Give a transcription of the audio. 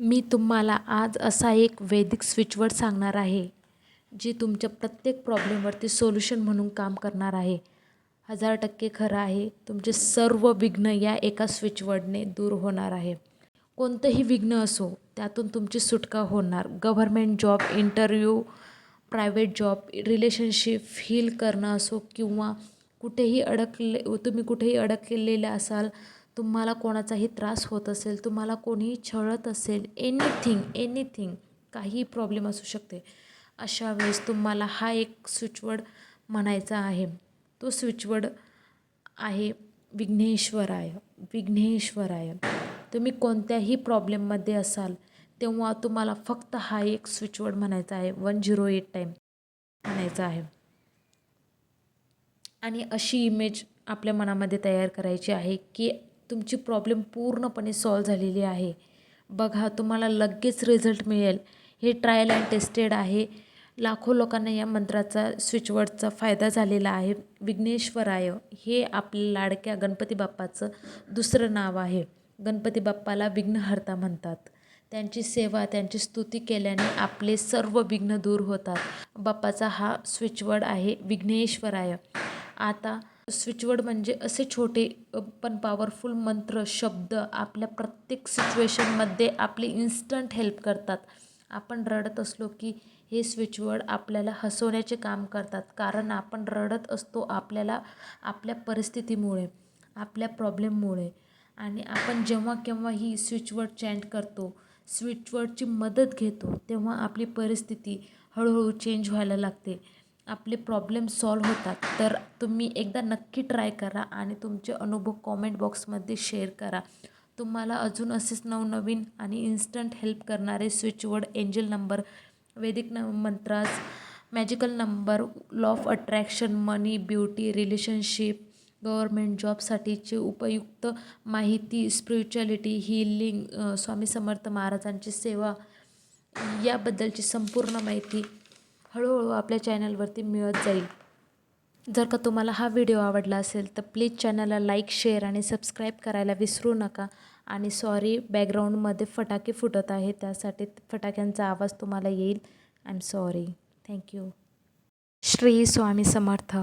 मी तुम्हाला आज असा एक वैदिक स्विचवर्ड सांगणार आहे जी तुमच्या प्रत्येक प्रॉब्लेमवरती सोल्युशन म्हणून काम करणार आहे. हजार टक्के खरं आहे तुमचे सर्व विघ्न या एका स्विचवर्डने दूर होणार आहे. कोणतंही विघ्न असो त्यातून तुमची सुटका होणार. Government job interview private job relationship heal करणं असो किंवा कुठेही अडकले तुम्ही कुठेही अडकलेले असाल तुम्हाला कोणाचाही त्रास होत असेल तुम्हाला कोणीही छळत असेल एनिथिंग एनिथिंग काही प्रॉब्लेम असू शकते. अशा वेळेस तुम्हाला हा एक स्विचवर्ड म्हणायचा आहे. तो स्विचवर्ड आहे विघ्नेश्वराय विघ्नेश्वराय. तुम्ही कोणत्याही प्रॉब्लेममध्ये असाल तेव्हा तुम्हाला फक्त हा एक स्विचवर्ड म्हणायचा आहे वन झिरो एट टाईम म्हणायचा आहे. आणि अशी इमेज आपल्या मनामध्ये तयार करायची आहे की तुमची प्रॉब्लेम पूर्णपणे सॉल्व झालेली आहे. बघा तुम्हाला लगेच रिझल्ट मिळेल. हे ट्रायल अँड टेस्टेड आहे. लाखो लोकांना या मंत्राचा स्विचवर्डचा फायदा झालेला आहे. विघ्नेश्वराय हे आपल्या लाडक्या गणपती बाप्पाचं दुसरं नाव आहे. गणपती बाप्पाला विघ्नहर्ता म्हणतात. त्यांची सेवा त्यांची स्तुती केल्याने आपले सर्व विघ्न दूर होतात. बाप्पाचा हा स्विचवर्ड आहे विघ्नेश्वराय. आता स्विचवर्ड म्हणजे असे छोटे पण पॉवरफुल मंत्र शब्द आपल्या प्रत्येक सिच्युएशनमध्ये आपली इन्स्टंट हेल्प करतात. आपण रडत असलो की हे स्विचवर्ड आपल्याला हसवण्याचे काम करतात कारण आपण रडत असतो आपल्याला आपल्या परिस्थितीमुळे आपल्या प्रॉब्लेममुळे आणि आपण जेव्हा केव्हा ही स्विचवर्ड चॅन्ट करतो स्विचवर्डची मदत घेतो तेव्हा आपली परिस्थिती हळूहळू चेंज व्हायला लागते. आपले प्रॉब्लेम सॉल्व होतात. तर तुम्ही एकदा नक्की ट्राय करा आणि तुमचे अनुभव कॉमेंट बॉक्समध्ये शेअर करा. तुम्हाला अजून असेच नवनवीन आणि इन्स्टंट हेल्प करणारे स्विचवर्ड एंजल नंबर वैदिक न mantras magical number law of attraction money beauty relationship government जॉबसाठीचे उपयुक्त माहिती स्पिरिच्युअलिटी हिलिंग स्वामी समर्थ महाराजांची सेवा याबद्दलची संपूर्ण माहिती हळूहळू आपल्या चॅनलवरती मिळत जाईल. जर का तुम्हाला हा व्हिडिओ आवडला असेल तर प्लीज चॅनलला लाईक शेअर आणि सबस्क्राईब करायला विसरू नका. आणि सॉरी बॅकग्राऊंडमध्ये फटाके फुटत आहे त्यासाठी फटाक्यांचा आवाज तुम्हाला येईल. I am sorry thank you Shri Swami Samarth.